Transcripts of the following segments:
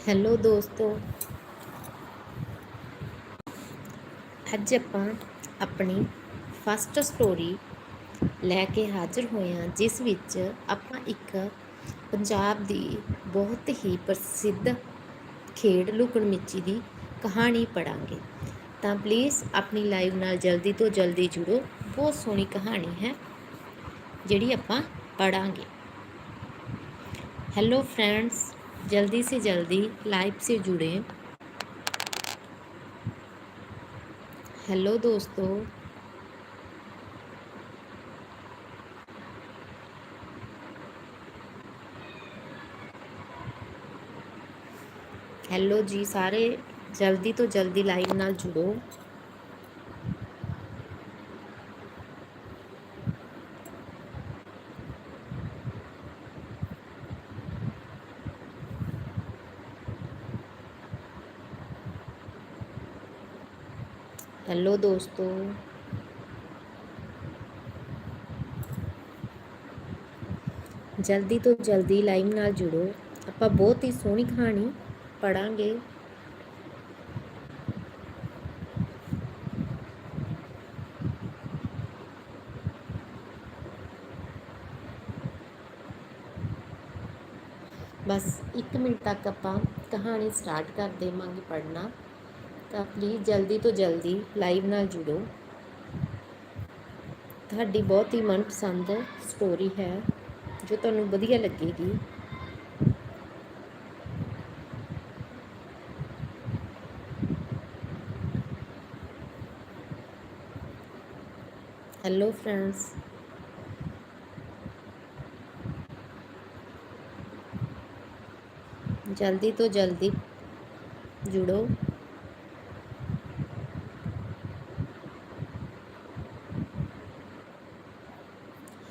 Hello ਦੋਸਤੋ। ਅੱਜ ਆਪਾਂ ਆਪਣੀ ਫਸਟ ਸਟੋਰੀ ਲੈ ਕੇ ਹਾਜ਼ਰ ਹੋਏ ਹਾਂ, ਜਿਸ ਵਿੱਚ ਆਪਾਂ ਇੱਕ ਪੰਜਾਬ ਦੀ ਬਹੁਤ ਹੀ ਪ੍ਰਸਿੱਧ ਖੇਡ ਲੁਕਣ ਮਿੱਚੀ ਦੀ ਕਹਾਣੀ ਪੜਾਂਗੇ ਤਾਂ ਪਲੀਜ਼ ਆਪਣੀ ਲਾਈਵ ਨਾਲ ਜਲਦੀ ਤੋਂ ਜਲਦੀ ਜੁੜੋ। ਬਹੁਤ ਸੋਹਣੀ ਕਹਾਣੀ ਹੈ, ਜਿਹੜੀ ਆਪਾਂ ਪੜਾਂਗੇ ਹੈਲੋ ਫਰੈਂਡਸ जल्दी से जल्दी लाइव से जुड़े। हेलो दोस्तों। हेलो जी सारे, जल्दी तो जल्दी लाइव नाल जुड़ो। हेलो दोस्तों ਜਲਦੀ ਤੋਂ ਜਲਦੀ ਲਾਈਵ ਨਾਲ ਜੁੜੋ ਆਪਾਂ ਬਹੁਤ ਹੀ ਸੋਹਣੀ ਕਹਾਣੀ ਪੜਾਂਗੇ ਬਸ 1 ਮਿੰਟ ਤੱਕ ਆਪਾਂ ਕਹਾਣੀ ਸਟਾਰਟ ਕਰ ਦੇਵਾਂਗੇ ਪੜਨਾ ਤਾਂ ਪਲੀਜ਼ ਜਲਦੀ ਤੋਂ ਜਲਦੀ ਲਾਈਵ ਨਾਲ ਜੁੜੋ। ਤੁਹਾਡੀ ਬਹੁਤ ਹੀ ਮਨਪਸੰਦ ਸਟੋਰੀ ਹੈ, ਜੋ ਤੁਹਾਨੂੰ ਵਧੀਆ ਲੱਗੇਗੀ। ਹੈਲੋ ਫਰੈਂਡਸ ਜਲਦੀ ਤੋਂ ਜਲਦੀ ਜੁੜੋ।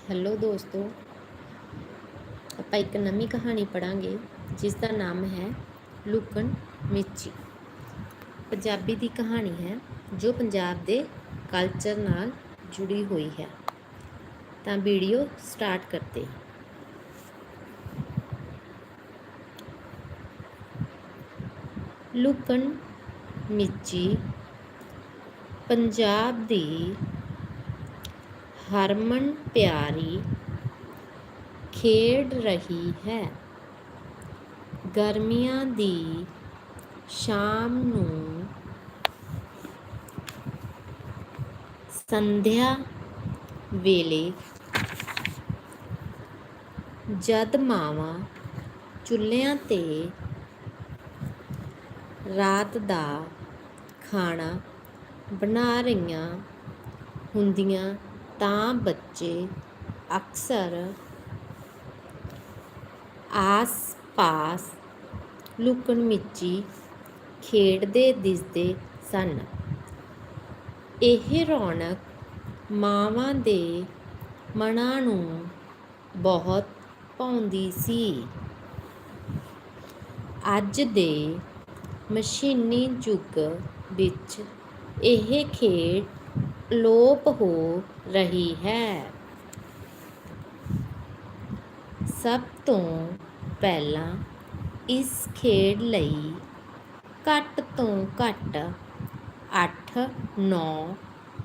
ਹੈਲੋ ਦੋਸਤੋ, ਆਪਾਂ ਇੱਕ ਨਵੀਂ ਕਹਾਣੀ ਪੜਾਂਗੇ ਜਿਸ ਦਾ ਨਾਮ ਹੈ ਲੁਕਣ ਮਿਚੀ ਪੰਜਾਬੀ ਦੀ ਕਹਾਣੀ ਹੈ, ਜੋ ਪੰਜਾਬ ਦੇ ਕਲਚਰ ਨਾਲ ਜੁੜੀ ਹੋਈ ਹੈ। ਤਾਂ ਵੀਡੀਓ ਸਟਾਰਟ ਕਰਦੇ ਲੁਕਣ ਮਿਚੀ ਪੰਜਾਬ ਦੀ ਹਰਮਨ ਪਿਆਰੀ ਖੇਡ ਰਹੀ ਹੈ। ਗਰਮੀਆਂ ਦੀ ਸ਼ਾਮ ਨੂੰ ਸੰਧਿਆ ਵੇਲੇ ਜਦ ਮਾਵਾਂ ਚੁੱਲ੍ਹਿਆਂ ਤੇ ਰਾਤ ਦਾ ਖਾਣਾ ਬਣਾ ਰਹੀਆਂ ਹੁੰਦੀਆਂ ਤਾਂ ਬੱਚੇ ਅਕਸਰ ਆਸ-ਪਾਸ ਲੁਕਣ ਮਿਚੀ ਖੇਡਦੇ ਦਿਸਦੇ ਸਨ। ਇਹ ਰੌਣਕ ਮਾਵਾਂ ਦੇ ਮਨਾਂ ਨੂੰ ਬਹੁਤ ਪਾਉਂਦੀ ਸੀ। ਅੱਜ ਦੇ ਮਸ਼ੀਨੀ ਯੁੱਗ ਵਿੱਚ ਇਹ ਖੇਡ ਲੋਪ ਹੋ ਰਹੀ ਹੈ। ਸਭ ਤੋਂ ਪਹਿਲਾਂ ਇਸ ਖੇਡ ਲਈ ਘੱਟ ਤੋਂ ਘੱਟ 8-9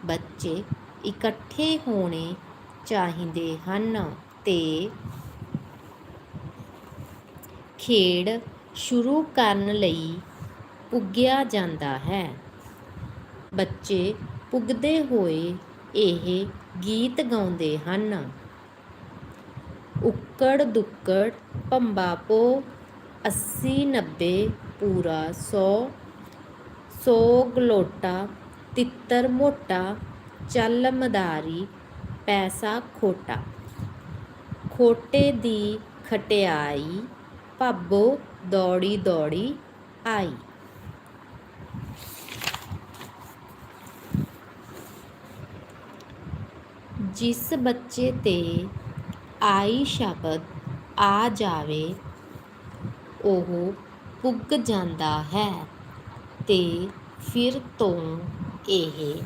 ਬੱਚੇ ਇਕੱਠੇ ਹੋਣੇ ਚਾਹੀਦੇ ਹਨ ਤੇ ਖੇਡ ਸ਼ੁਰੂ ਕਰਨ ਲਈ ਪੁੱਗਿਆ ਜਾਂਦਾ ਹੈ। ਬੱਚੇ ਪੁੱਗਦੇ ਹੋਏ ਇਹ ਗੀਤ ਗਾਉਂਦੇ ਹਨ। ਉੱਕੜ ਦੁੱਕੜ ਭੰਬਾ ਪੋ 80 90 ਪੂਰਾ 100 ਸੌ ਗਲੋਟਾ ਤਿੱਤਰ ਮੋਟਾ, ਚੱਲ ਮਦਾਰੀ ਪੈਸਾ ਖੋਟਾ। ਖੋਟੇ ਦੀ ਖਟਿਆਈ, ਭਾਬੋ ਦੌੜੀ ਦੌੜੀ ਆਈ। ਜਿਸ ਬੱਚੇ ਤੇ ਆਈ ਸ਼ਬਦ ਆ ਜਾਵੇ, ਉਹ ਪੁੱਗ ਜਾਂਦਾ ਹੈ ਤੇ ਫਿਰ ਤੋਂ ਇਹ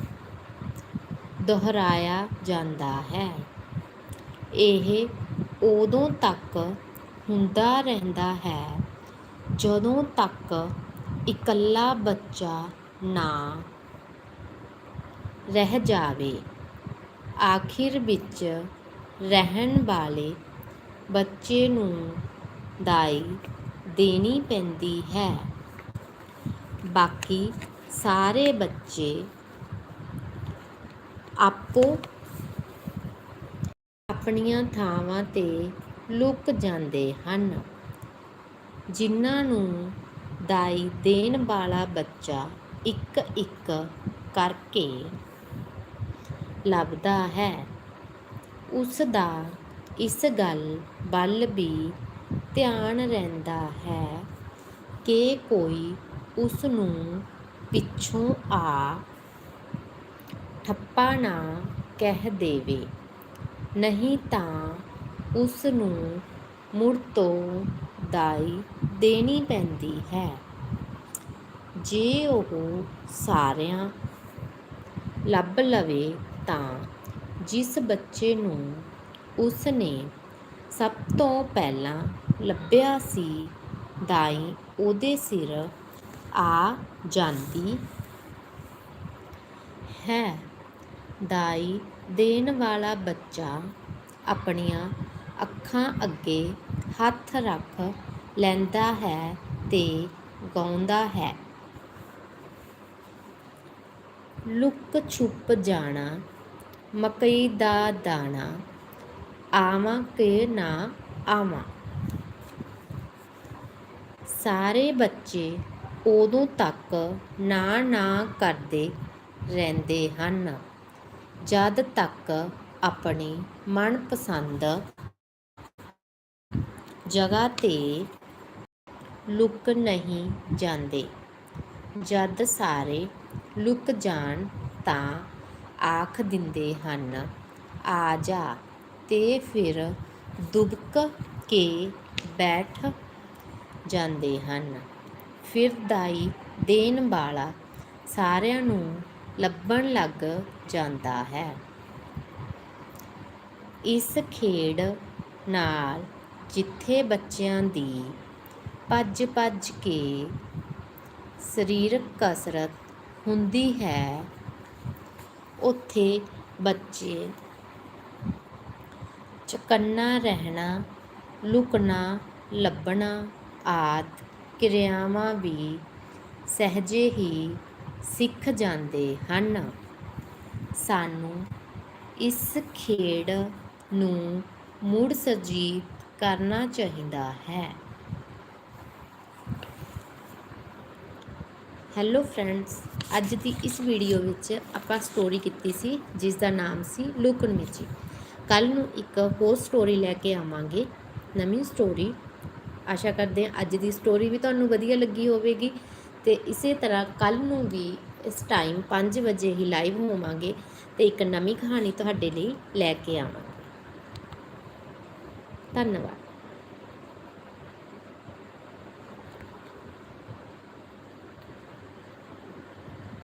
ਦੁਹਰਾਇਆ ਜਾਂਦਾ ਹੈ। ਇਹ ਉਦੋਂ ਤੱਕ ਹੁੰਦਾ ਰਹਿੰਦਾ ਹੈ ਜਦੋਂ ਤੱਕ ਇਕੱਲਾ ਬੱਚਾ ਨਾ ਰਹਿ ਜਾਵੇ। ਆਖਿਰ ਵਿੱਚ ਰਹਿਣ ਵਾਲੇ ਬੱਚੇ ਨੂੰ ਦਾਈ ਦੇਣੀ ਪੈਂਦੀ ਹੈ। ਬਾਕੀ ਸਾਰੇ ਬੱਚੇ ਆਪੋ ਆਪਣੀਆਂ ਥਾਵਾਂ ਤੇ ਲੁਕ ਜਾਂਦੇ ਹਨ। ਜਿਨ੍ਹਾਂ ਨੂੰ ਦਾਈ ਦੇਣ ਵਾਲਾ ਬੱਚਾ ਇੱਕ ਇੱਕ ਕਰਕੇ ਲੱਭਦਾ ਹੈ। ਉਸ ਦਾ ਇਸ ਗੱਲ ਵੱਲ ਵੀ ਧਿਆਨ ਰਹਿੰਦਾ ਹੈ ਕਿ ਕੋਈ ਉਸ ਨੂੰ ਪਿੱਛੋਂ ਆ ਠੱਪਾ ਨਾ ਕਹਿ ਦੇਵੇ। ਨਹੀਂ ਤਾਂ ਉਸ ਨੂੰ ਮੁੜ ਤੋਂ ਦਾਈ ਦੇਣੀ ਪੈਂਦੀ ਹੈ। ਜੇ ਉਹ ਸਾਰਿਆਂ ਲੱਭ ਲਵੇ ਤਾਂ ਜਿਸ ਬੱਚੇ ਨੂੰ ਉਸ ਨੇ ਸਭ ਤੋਂ ਪਹਿਲਾਂ ਲੱਭਿਆ ਸੀ, ਦਾਈ ਉਹਦੇ ਸਿਰ ਆ ਜਾਂਦੀ ਹੈ। ਦਾਈ ਦੇਣ ਵਾਲਾ ਬੱਚਾ ਆਪਣੀਆਂ ਅੱਖਾਂ ਅੱਗੇ ਹੱਥ ਰੱਖ ਲੈਂਦਾ ਹੈ ਤੇ ਗਾਉਂਦਾ ਹੈ। ਲੁੱਕ ਛੁਪ ਜਾਣਾ ਮਕਈ ਦਾ ਦਾਣਾ, ਆਵਾਂ ਕਿ ਨਾ ਆਵਾਂ। ਸਾਰੇ ਬੱਚੇ ਉਦੋਂ ਤੱਕ ਨਾ ਨਾ ਕਰਦੇ ਰਹਿੰਦੇ ਹਨ, ਜਦ ਤੱਕ ਆਪਣੀ ਮਨਪਸੰਦ ਜਗ੍ਹਾ ਤੇ ਲੁਕ ਨਹੀਂ ਜਾਂਦੇ। ਜਦ ਸਾਰੇ ਲੁਕ ਜਾਣ ਤਾਂ ਆਖ ਦਿੰਦੇ ਹਨ। ਆ ਜਾ। ਤੇ ਫਿਰ ਦੁਬਕ ਕੇ ਬੈਠ ਜਾਂਦੇ ਹਨ। ਫਿਰ ਦਾਈ ਦੇਣ ਵਾਲਾ ਸਾਰਿਆਂ ਨੂੰ ਲੱਭਣ ਲੱਗ ਜਾਂਦਾ ਹੈ। ਇਸ ਖੇਡ ਨਾਲ ਜਿੱਥੇ ਬੱਚਿਆਂ ਦੀ ਭੱਜ ਭੱਜ ਕੇ ਸਰੀਰਕ ਕਸਰਤ ਹੁੰਦੀ ਹੈ ਉੱਥੇ ਬੱਚੇ। ਚਕੰਨਾ ਰਹਿਣਾ, ਲੁਕਣਾ, ਲੱਭਣਾ ਆਦਿ ਕਿਰਿਆਵਾਂ ਵੀ ਸਹਿਜੇ ਹੀ ਸਿੱਖ ਜਾਂਦੇ ਹਨ। ਸਾਨੂੰ ਇਸ ਖੇਡ ਨੂੰ ਮੁੜ ਸਜੀਵ ਕਰਨਾ ਚਾਹੀਦਾ ਹੈ। ਹੈਲੋ ਫਰੈਂਡਸ ਅੱਜ ਦੀ ਇਸ ਵੀਡੀਓ ਵਿੱਚ ਆਪਾਂ ਸਟੋਰੀ ਕੀਤੀ ਸੀ ਜਿਸ ਦਾ ਨਾਮ ਸੀ ਲੁਕਣ ਮਿਚੀ ਕੱਲ ਨੂੰ ਇੱਕ ਹੋਰ ਸਟੋਰੀ ਲੈ ਕੇ ਆਵਾਂਗੇ, ਨਵੀਂ ਸਟੋਰੀ ਆਸ਼ਾ ਕਰਦੇ ਹਾਂ ਅੱਜ ਦੀ ਸਟੋਰੀ ਵੀ ਤੁਹਾਨੂੰ ਵਧੀਆ ਲੱਗੀ ਹੋਵੇਗੀ ਤੇ ਇਸੇ ਤਰ੍ਹਾਂ ਕੱਲ ਨੂੰ ਵੀ ਇਸ ਟਾਈਮ 5 ਵਜੇ ਹੀ ਲਾਈਵ ਹੋਵਾਂਗੇ ਤੇ ਇੱਕ ਨਵੀਂ ਕਹਾਣੀ ਤੁਹਾਡੇ ਲਈ ਲੈ ਕੇ ਆਵਾਂਗੇ। ਧੰਨਵਾਦ।